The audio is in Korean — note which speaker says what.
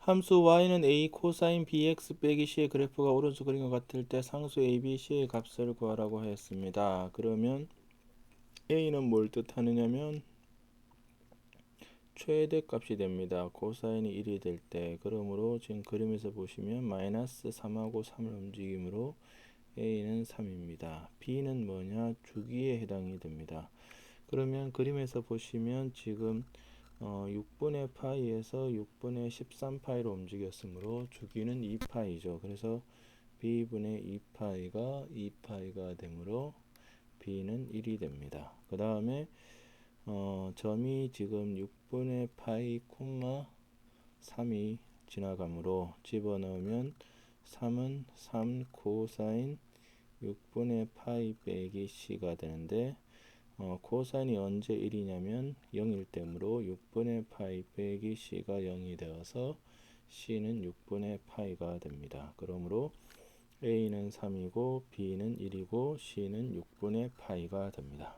Speaker 1: 함수 y는 a 코사인 bx 빼기 c의 그래프가 오른쪽 그림과 같을 때 상수 a, b, c의 값을 구하라고 했습니다. 그러면 a는 뭘 뜻하느냐면 최대 값이 됩니다. 코사인이 1이 될 때. 그러므로 지금 그림에서 보시면 마이너스 3하고 3을 움직임으로 a는 3입니다. b는 뭐냐? 주기에 해당이 됩니다. 그러면 그림에서 보시면 지금 어, 6분의 파이에서 6분의 13파이로 움직였으므로 주기는 2파이죠. 그래서 b분의 2파이가 2파이가 되므로 b는 1이 됩니다. 그 다음에 어, 점이 지금 6분의 파이 콤마 3이 지나가므로 집어넣으면 3은 3 코사인 6분의 파이 빼기 c가 되는데 어, 코사인이 언제 1이냐면 0일 때므로 6분의 파이 빼기 c가 0이 되어서 c는 6분의 파이가 됩니다. 그러므로 a는 3이고 b는 1이고 c는 6분의 파이가 됩니다.